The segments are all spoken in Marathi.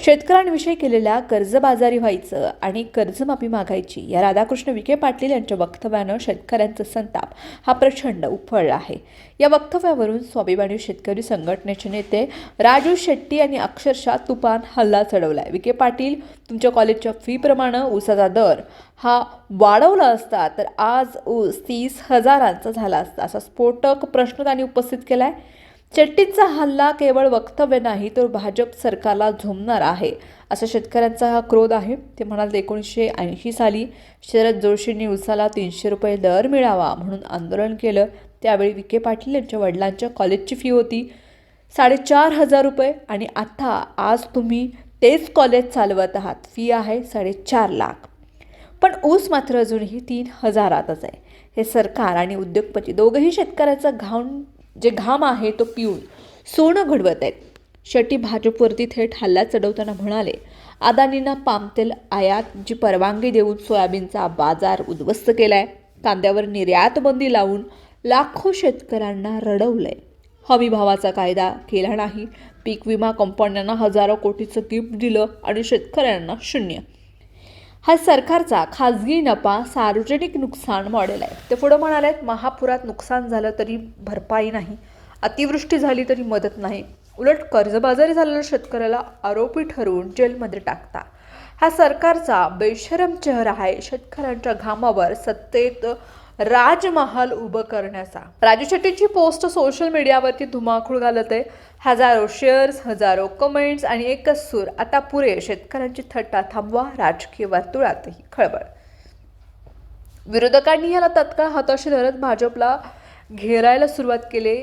शेतकऱ्यांविषयी केलेल्या कर्जबाजारी व्हायचं आणि कर्जमाफी मागायची या राधाकृष्ण विखे पाटील यांच्या वक्तव्यानं शेतकऱ्यांचा संताप हा प्रचंड उफळला आहे. या वक्तव्यावरून स्वाभिमानी शेतकरी संघटनेचे नेते राजू शेट्टी यांनी अक्षरशः तुफान हल्ला चढवला आहे विखे पाटील तुमच्या कॉलेजच्या फीप्रमाणे ऊसाचा दर हा वाढवला असता तर आज ऊस तीस हजारांचा झाला असता असा स्फोटक प्रश्न त्यांनी उपस्थित केला आहे चट्टींचा हल्ला केवळ वक्तव्य नाही तर भाजप सरकारला झोमणार आहे असा शेतकऱ्यांचा हा क्रोध आहे. ते म्हणाले एकोणीसशे ऐंशी साली शरद जोशींनी उसाला तीनशे रुपये दर मिळावा म्हणून आंदोलन केलं. त्यावेळी विखे पाटील यांच्या वडिलांच्या कॉलेजची फी होती साडेचार हजार रुपये आणि आता आज तुम्ही तेच कॉलेज चालवत आहात. फी आहे साडेचार लाख. पण ऊस मात्र अजूनही तीन हजारातच आहे. हे सरकार आणि उद्योगपती दोघंही शेतकऱ्याचा घाऊन जे घाम आहे तो पिऊन सोनं घडवत आहेत. शेट्टी भाजपवरती थेट हल्ला चढवताना म्हणाले अदानींना पामतेल आयातची परवानगी देऊन सोयाबीनचा बाजार उद्ध्वस्त केलाय. कांद्यावर निर्यात बंदी लावून लाखो शेतकऱ्यांना रडवलंय. हमी भावाचा कायदा केला नाही. पीक विमा कंपन्यांना हजारो कोटीचं गिफ्ट दिलं आणि शेतकऱ्यांना शून्य. हा सरकारचा खाजगी नफा सार्वजनिक नुकसान मॉडेल आहे. ते पुढं म्हणाले आहेत महापुरात नुकसान झालं तरी भरपाई नाही अतिवृष्टी झाली तरी मदत नाही. उलट कर्जबाजारी झालेल्या शेतकऱ्याला आरोपी ठरवून जेलमध्ये टाकता. हा सरकारचा बेशरम चेहरा आहे. शेतकऱ्यांच्या घामावर सत्तेत राजमहाल उभं करण्याचा. राजू शेट्टींची पोस्ट सोशल मीडियावरती धुमाकूळ घालत आहे. हजारो शेअर्स हजारो कमेंट्स आणि एकच सूर. आता पुरे शेतकऱ्यांची थट्टा थांबवा राजकीय वर्तुळातही खळबळ. विरोधकांनी याला तत्काळ हाताशी धरत भाजपला घेरायला सुरुवात केली.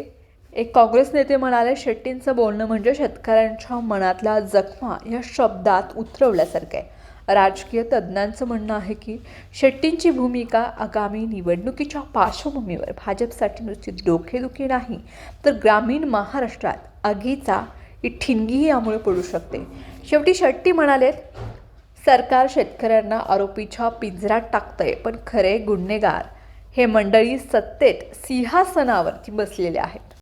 एक काँग्रेस नेते म्हणाले शेट्टींचं बोलणं म्हणजे शेतकऱ्यांच्या मनातल्या जखमा या शब्दात उतरवल्यासारखं आहे. राजकीय तज्ज्ञांचं म्हणणं आहे की शेट्टींची भूमिका आगामी निवडणुकीच्या पार्श्वभूमीवर भाजपसाठी नुसती डोकेदुखी नाही तर ग्रामीण महाराष्ट्रात आगीचा ही ठिणगीही यामुळे पडू शकते. शेवटी शेट्टी म्हणालेत सरकार शेतकऱ्यांना आरोपीच्या पिंजऱ्यात टाकतंय पण खरे गुन्हेगार हे मंडळी सत्तेत सिंहासनावरती बसलेले आहेत.